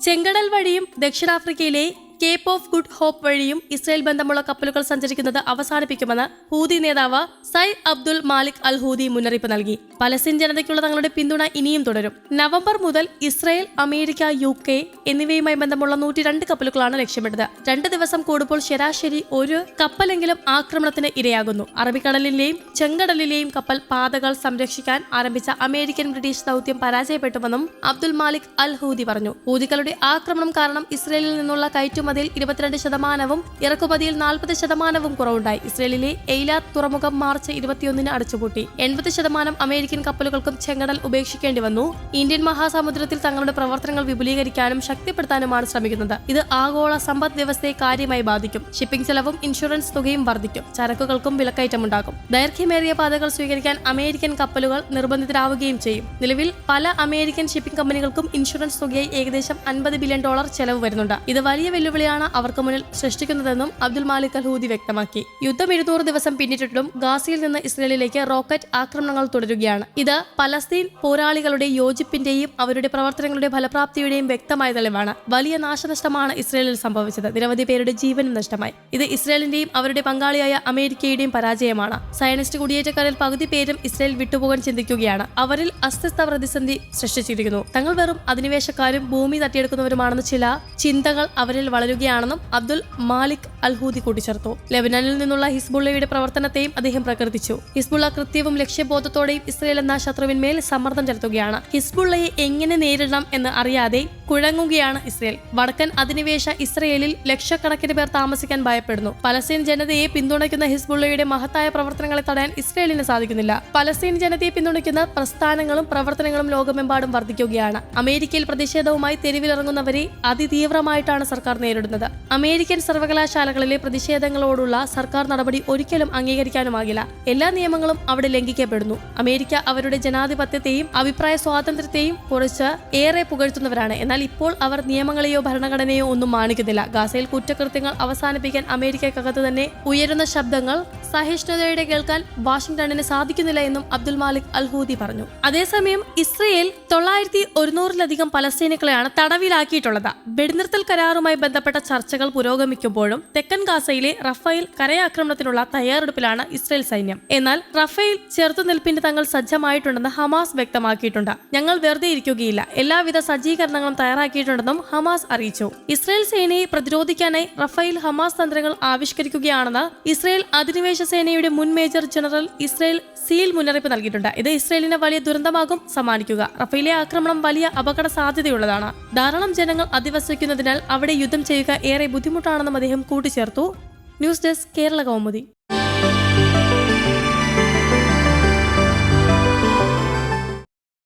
ചെങ്കടൽ വഴിയും ദക്ഷിണാഫ്രിക്കയിലെ കേപ്പ് ഓഫ് ഗുഡ് ഹോപ്പ് വഴിയും ഇസ്രയേൽ ബന്ധമുള്ള കപ്പലുകൾ സഞ്ചരിക്കുന്നത് അവസാനിപ്പിക്കുമെന്ന് ഹൂതി നേതാവ് സൈ അബ്ദുൽ മാലിക് അൽ ഹൂദി മുന്നറിയിപ്പ് നൽകി. പലസ്തീൻ ജനതയ്ക്കുള്ള തങ്ങളുടെ പിന്തുണ ഇനിയും തുടരും. നവംബർ മുതൽ ഇസ്രയേൽ അമേരിക്ക യു കെ എന്നിവയുമായി ബന്ധമുള്ള നൂറ്റി രണ്ട് കപ്പലുകളാണ് ലക്ഷ്യമിട്ടത്. രണ്ട് ദിവസം കൂടുമ്പോൾ ശരാശരി ഒരു കപ്പലെങ്കിലും ആക്രമണത്തിന് ഇരയാകുന്നു. അറബിക്കടലിലെയും ചെങ്കടലിലെയും കപ്പൽ പാതകൾ സംരക്ഷിക്കാൻ ആരംഭിച്ച അമേരിക്കൻ ബ്രിട്ടീഷ് ദൗത്യം പരാജയപ്പെട്ടുവെന്നും അബ്ദുൽ മാലിക് അൽ ഹൂദി പറഞ്ഞു. ഹൂദികളുടെ ആക്രമണം കാരണം ഇസ്രയേലിൽ നിന്നുള്ള കയറ്റുമതിയിൽ ഇരുപത്തിരണ്ട് ശതമാനവും ഇറക്കുമതിയിൽ നാൽപ്പത് ശതമാനവും കുറവുണ്ടായി. ഇസ്രയേലിലെ എയ്ലാത്ത് തുറമുഖം മാർച്ച് ഇരുപത്തിയൊന്നിന് അടച്ചുപൂട്ടി. എൺപത് ശതമാനം അമേരിക്കൻ കപ്പലുകൾക്കും ചെങ്കടൽ ഉപേക്ഷിക്കേണ്ടി വന്നു. ഇന്ത്യൻ മഹാസമുദ്രത്തിൽ തങ്ങളുടെ പ്രവർത്തനങ്ങൾ വിപുലീകരിക്കാനും ശക്തിപ്പെടുത്താനുമാണ് ശ്രമിക്കുന്നത്. ഇത് ആഗോള സമ്പദ് വ്യവസ്ഥയെ കാര്യമായി ബാധിക്കും. ഷിപ്പിംഗ് ചെലവും ഇൻഷുറൻസ് തുകയും വർദ്ധിക്കും. ചരക്കുകൾക്കും വിലക്കയറ്റമുണ്ടാകും. ദൈർഘ്യമേറിയ പാതകൾ സ്വീകരിക്കാൻ അമേരിക്കൻ കപ്പലുകൾ നിർബന്ധിതരാവുകയും ചെയ്യും. നിലവിൽ പല അമേരിക്കൻ ഷിപ്പിംഗ് കമ്പനികൾക്കും ഇൻഷുറൻസ് തുകയായി ഏകദേശം അൻപത് ബില്യൺ ഡോളർ ചെലവ് വരുന്നുണ്ട്. ഇത് വലിയ വെല്ലുവിളിയാണ് അവർക്ക് മുന്നിൽ സൃഷ്ടിക്കുന്നതെന്നും അബ്ദുൽ മാലിക് അൽ ഹൂദി വ്യക്തമാക്കി. യുദ്ധം ഇരുന്നൂറ് ദിവസം പിന്നിട്ടിട്ടും ഗാസയിൽ നിന്ന് ഇസ്രയേലിലേക്ക് റോക്കറ്റ് ആക്രമണങ്ങൾ തുടരുകയാണ്. ഇത് പലസ്തീൻ പോരാളികളുടെ യോജിപ്പിന്റെയും അവരുടെ പ്രവർത്തനങ്ങളുടെ ഫലപ്രാപ്തിയുടെയും വ്യക്തമായ തെളിവാണ്. വലിയ നാശനഷ്ടമാണ് ഇസ്രയേലിൽ സംഭവിച്ചത്. നിരവധി പേരുടെ ജീവനും നഷ്ടമായി. ഇത് ഇസ്രയേലിന്റെയും അവരുടെ പങ്കാളിയായ അമേരിക്കയുടെയും പരാജയമാണ്. സയനിസ്റ്റ് കുടിയേറ്റക്കാരിൽ പകുതി പേരും ഇസ്രയേൽ വിട്ടുപോകാൻ ചിന്തിക്കുകയാണ്. അവരിൽ അസ്വസ്ഥ പ്രതിസന്ധി സൃഷ്ടിച്ചിരിക്കുന്നു. തങ്ങൾ വെറും അധിനിവേശക്കാരും ഭൂമി തട്ടിയെടുക്കുന്നവരുമാണെന്ന് ചില ചിന്തകൾ അവരിൽ വളരുകയാണെന്നും അബ്ദുൽ മാലിക് അൽഹൂദി കൂട്ടിച്ചേർത്തു. ലെബനനിൽ നിന്നുള്ള ഹിസ്ബുള്ളയുടെ പ്രവർത്തനത്തെയും അദ്ദേഹം പ്രകീർത്തിച്ചു ഹിസ്ബുള്ള കൃത്യവും ലക്ഷ്യബോധത്തോടെയും ഇസ്രയേൽ എന്ന ശത്രുവിന്മേൽ സമ്മർദ്ദം ചെലുത്തുകയാണ്. ഹിസ്ബുള്ളയെ എങ്ങനെ നേരിടണം എന്ന് അറിയാതെ കുഴങ്ങുകയാണ് ഇസ്രയേൽ. വടക്കൻ അധിനിവേശ ഇസ്രയേലിൽ ലക്ഷക്കണക്കിന് പേർ താമസിക്കാൻ ഭയപ്പെടുന്നു. പലസ്തീൻ ജനതയെ പിന്തുണയ്ക്കുന്ന ഹിസ്ബുള്ളയുടെ മഹത്തായ പ്രവർത്തനങ്ങളെ തടയാൻ ഇസ്രയേലിന് സാധിക്കുന്നില്ല. പലസ്തീൻ ജനതയെ പിന്തുണയ്ക്കുന്ന പ്രസ്ഥാനങ്ങളും പ്രവർത്തനങ്ങളും ലോകമെമ്പാടും വർദ്ധിക്കുകയാണ്. അമേരിക്കയിൽ പ്രതിഷേധവുമായി തെരുവിലിറങ്ങുന്നവരെ അതിതീവ്രമായിട്ടാണ് സർക്കാർ നേരിടുന്നത് അമേരിക്കൻ സർവകലാശാലകളിലെ പ്രതിഷേധങ്ങളോടുള്ള സർക്കാർ നടപടി ഒരിക്കലും അംഗീകരിക്കാനുമാകില്ല. എല്ലാ നിയമങ്ങളും അവിടെ ലംഘിക്കപ്പെടുന്നു. അമേരിക്ക അവരുടെ ജനാധിപത്യത്തെയും അഭിപ്രായ സ്വാതന്ത്ര്യത്തെയും കുറിച്ച് ഏറെ പുകഴ്ത്തുന്നവരാണ്. എന്നാൽ ഇപ്പോൾ അവർ നിയമങ്ങളെയോ ഭരണഘടനയോ ഒന്നും മാനിക്കുന്നില്ല. ഗാസയിൽ കുറ്റകൃത്യങ്ങൾ അവസാനിപ്പിക്കാൻ അമേരിക്കക്കകത്ത് തന്നെ ഉയരുന്ന ശബ്ദങ്ങൾ സഹിഷ്ണുതയോടെ കേൾക്കാൻ വാഷിംഗ്ടണിന് സാധിക്കുന്നില്ല എന്നും അബ്ദുൽ മാലിക് അൽഹൂദി പറഞ്ഞു. അതേസമയം ഇസ്രയേൽ തൊള്ളായിരത്തി ഒരുന്നൂറിലധികം പലസ്തീനുകളെയാണ് തടവിലാക്കിയിട്ടുള്ളത്. വെടിനിർത്തൽ കരാറുമായി ബന്ധപ്പെട്ട ചർച്ചകൾ പുരോഗമിക്കുമ്പോഴും തെക്കൻ ഗാസയിലെ റഫേൽ കരയാക്രമണത്തിനുള്ള തയ്യാറെടുപ്പിലാണ് ഇസ്രയേൽ സൈന്യം. എന്നാൽ റഫേൽ ചെറുത്തുനിൽപ്പിന് തങ്ങൾ സജ്ജമായിട്ടുണ്ടെന്ന് ഹമാസ് വ്യക്തമാക്കിയിട്ടുണ്ട്. ഞങ്ങൾ വെറുതെ ഇരിക്കുകയില്ല. എല്ലാവിധ സജ്ജീകരണങ്ങളും തയ്യാറാക്കിയിട്ടുണ്ടെന്നും ഹമാസ് അറിയിച്ചു. ഇസ്രയേൽ സേനയെ പ്രതിരോധിക്കാനായി റഫേൽ ഹമാസ് തന്ത്രങ്ങൾ ആവിഷ്കരിക്കുകയാണെന്ന് ഇസ്രയേൽ അധിനിവേശ സേനയുടെ മുൻ മേജർ ജനറൽ ഇസ്രയേൽ സീൽ മുന്നറിയിപ്പ് നൽകിയിട്ടുണ്ട്. ഇത് ഇസ്രയേലിന് വലിയ ദുരന്തമാകും സമ്മാനിക്കുക. റഫേലെ ആക്രമണം വലിയ അപകട സാധ്യതയുള്ളതാണ് ധാരാളം ജനങ്ങൾ അധിവസിക്കുന്നതിനാൽ അവിടെ യുദ്ധം ചെയ്യുക ഏറെ ബുദ്ധിമുട്ടാണെന്നും അദ്ദേഹം കൂട്ടിച്ചേർത്തു. News desk Kerala Kaumudi.